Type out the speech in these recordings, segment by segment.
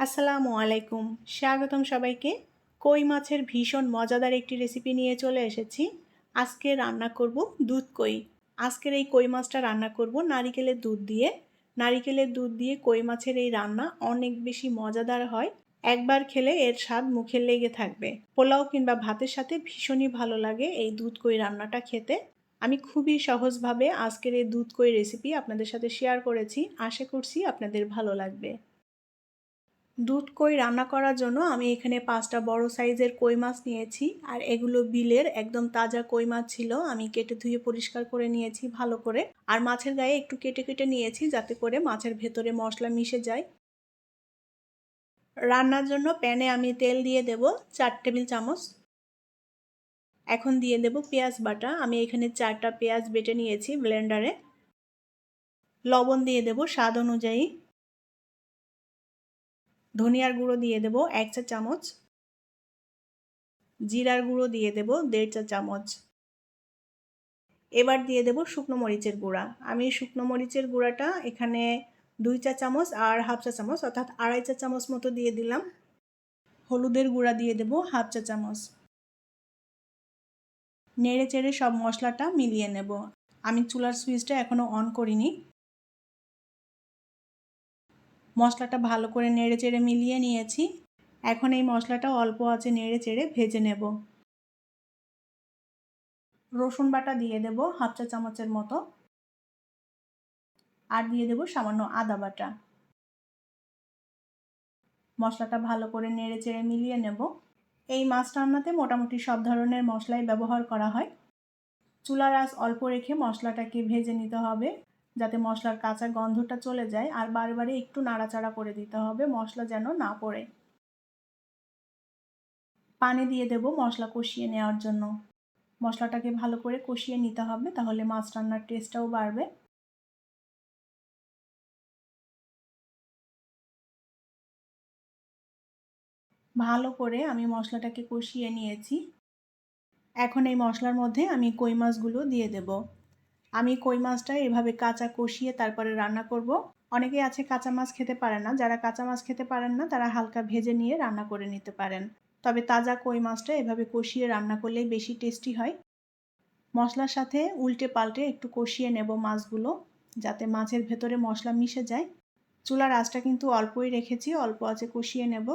আসসালামু আলাইকুম। স্বাগতম সবাইকে। কই মাছের ভীষণ মজাদার একটি রেসিপি নিয়ে চলে এসেছি। আজকে রান্না করব দুধ কই। আজকের এই কই মাছটা রান্না করব নারিকেলের দুধ দিয়ে। নারিকেলের দুধ দিয়ে কই মাছের এই রান্না অনেক বেশি মজাদার হয়। একবার খেলে এর স্বাদ মুখে লেগে থাকবে। পোলাও কিংবা ভাতের সাথে ভীষণই ভালো লাগে এই দুধ কই রান্নাটা খেতে। আমি খুবই সহজভাবে আজকের এই দুধ কই রেসিপি আপনাদের সাথে শেয়ার করেছি। আশা করছি আপনাদের ভালো লাগবে। দুধ কই রান্না করার জন্য আমি এখানে পাঁচটা বড় সাইজের কই মাছ নিয়েছি। আর এগুলো বিলের একদম তাজা কই মাছ ছিল, আমি কেটে ধুয়ে পরিষ্কার করে নিয়েছি ভালো করে। আর মাছের গায়ে একটু কেটে কেটে নিয়েছি যাতে করে মাছের ভেতরে মশলা মিশে যায়। রান্নার জন্য প্যানে আমি তেল দিয়ে দেব চার টেবিল চামচ। এখন দিয়ে দেব পেঁয়াজ বাটা, আমি এখানে চারটা পেঁয়াজ বেটে নিয়েছি ব্লেন্ডারে। লবণ দিয়ে দেব স্বাদ অনুযায়ী। ধনিয়ার গুঁড়ো দিয়ে দেব এক চা চামচ। জিরার গুঁড়ো দিয়ে দেব দেড় চা চামচ। এবার দিয়ে দেব শুকনো মরিচের গুঁড়া। আমি শুকনো মরিচের গুঁড়াটা এখানে দুই চা চামচ আর হাফ চা চামচ অর্থাৎ আড়াই চা চামচ মতো দিয়ে দিলাম। হলুদের গুঁড়া দিয়ে দেব হাফ চা চামচ। নেড়ে চেড়ে সব মশলাটা মিলিয়ে নেব। আমি চুলার সুইচটা এখনও অন করিনি। মশলাটা ভালো করে নেড়ে চেড়ে মিলিয়ে নিয়েছি। এখন এই মশলাটা অল্প আছে নেড়ে চেড়ে ভেজে নেব। রসুন বাটা দিয়ে দেব হাফ চা চামচের মতো। আর দিয়ে দেব সামান্য আদা বাটা। মশলাটা ভালো করে নেড়ে চেড়ে মিলিয়ে নেব। এই মাছ রান্নাতে মোটামুটি সব ধরনের মশলাই ব্যবহার করা হয়। চুলার আঁচ অল্প রেখে মশলাটাকে ভেজে নিতে হবে। যাতে মশলার কাঁচা গন্ধটা চলে যায় আর বারে বারে একটু নাড়াচাড়া করে দিতে হবে, মশলা যেন না পড়ে। পানি দিয়ে দেব মশলা কষিয়ে নেওয়ার জন্য। মশলাটাকে ভালো করে কষিয়ে নিতে হবে, তাহলে মাছ রান্নার টেস্টটাও বাড়বে। ভালো করে আমি মশলাটাকে কষিয়ে নিয়েছি। এখন এই মশলার মধ্যে আমি কই মাছগুলো দিয়ে দেবো। আমি কই মাছটা এভাবে কাঁচা কষিয়ে তারপরে রান্না করব। অনেকে আছে কাঁচা মাছ খেতে পারে না। যারা কাঁচা মাছ খেতে পারেন না, তারা হালকা ভেজে নিয়ে রান্না করে নিতে পারেন। তবে তাজা কই মাছটা এভাবে কষিয়ে রান্না করলেই বেশি টেস্টি হয়। মশলার সাথে উল্টে পাল্টে একটু কষিয়ে নেব মাছগুলো, যাতে মাছের ভেতরে মশলা মিশে যায়। চুলার আঁচটা কিন্তু অল্পই রেখেছি, অল্প আছে কষিয়ে নেব।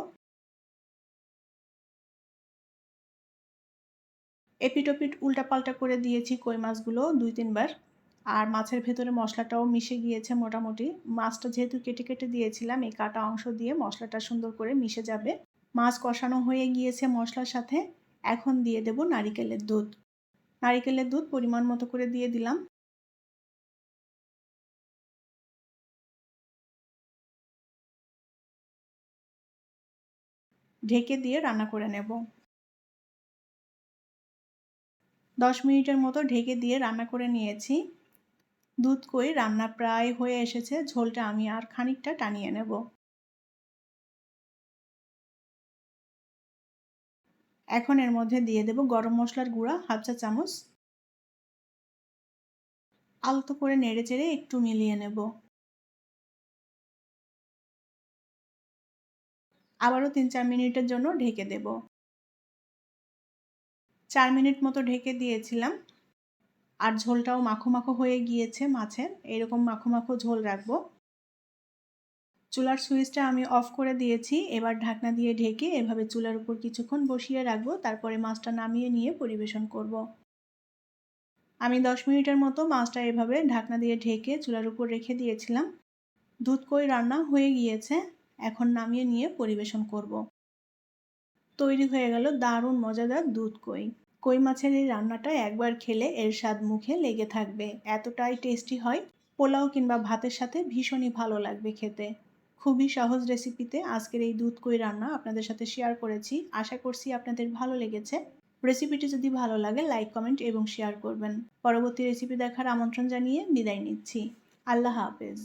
এপিটোপিট উল্টাপাল্টা করে দিয়েছি কই মাছগুলো দুই, তিনবার। আর মাছের ভেতরে মশলাটাও মিশে গিয়েছে মোটামুটি। মাছটা যেহেতু কেটে কেটে দিয়েছিলাম, এই কাটা অংশ দিয়ে মশলাটা সুন্দর করে মিশে যাবে। মাছ কষানো হয়ে গিয়েছে মশলার সাথে। এখন দিয়ে দেব নারিকেলের দুধ। নারিকেলের দুধ পরিমাণ মতো করে দিয়ে দিলাম। ঢেকে দিয়ে রান্না করে নেব। দশ মিনিটের মতো ঢেকে দিয়ে রান্না করে নিয়েছি। দুধ কই রান্না প্রায় হয়ে এসেছে, ঝোলটা আমি আর খানিকটা টানিয়ে নেব। এখন এর মধ্যে দিয়ে দেব গরম মশলার গুঁড়া, হাফ চা চামচ। আলতো করে নেড়ে চেড়ে একটু মিলিয়ে নেব। আবারও তিন চার মিনিটের জন্য ঢেকে দেব। চার মিনিট মতো ঢেকে দিয়েছিলাম। আর ঝোলটাও মাখো মাখো হয়ে গিয়েছে মাছের এরকম মাখো মাখো ঝোল রাখব। চুলার সুইচটা আমি অফ করে দিয়েছি। এবার ঢাকনা দিয়ে ঢেকে এভাবে চুলার উপর কিছুক্ষণ বসিয়ে রাখব। তারপরে মাছটা নামিয়ে নিয়ে পরিবেশন করব। আমি দশ মিনিটের মতো মাছটা এভাবে ঢাকনা দিয়ে ঢেকে চুলার উপর রেখে দিয়েছিলাম। দুধ কই রান্না হয়ে গিয়েছে। এখন নামিয়ে নিয়ে পরিবেশন করব। তৈরি হয়ে গেল দারুণ মজাদার দুধ কই। কই মাছের এই রান্নাটা একবার খেলে এর স্বাদ মুখে লেগে থাকবে। এতটাই টেস্টি হয়, পোলাও কিংবা ভাতের সাথে ভীষণই ভালো লাগবে খেতে। খুবই সহজ রেসিপিতে আজকের এই দুধ কই রান্না আপনাদের সাথে শেয়ার করেছি। আশা করছি আপনাদের ভালো লেগেছে। রেসিপিটি যদি ভালো লাগে লাইক কমেন্ট এবং শেয়ার করবেন। পরবর্তী রেসিপি দেখার আমন্ত্রণ জানিয়ে বিদায় নিচ্ছি। আল্লাহ হাফেজ।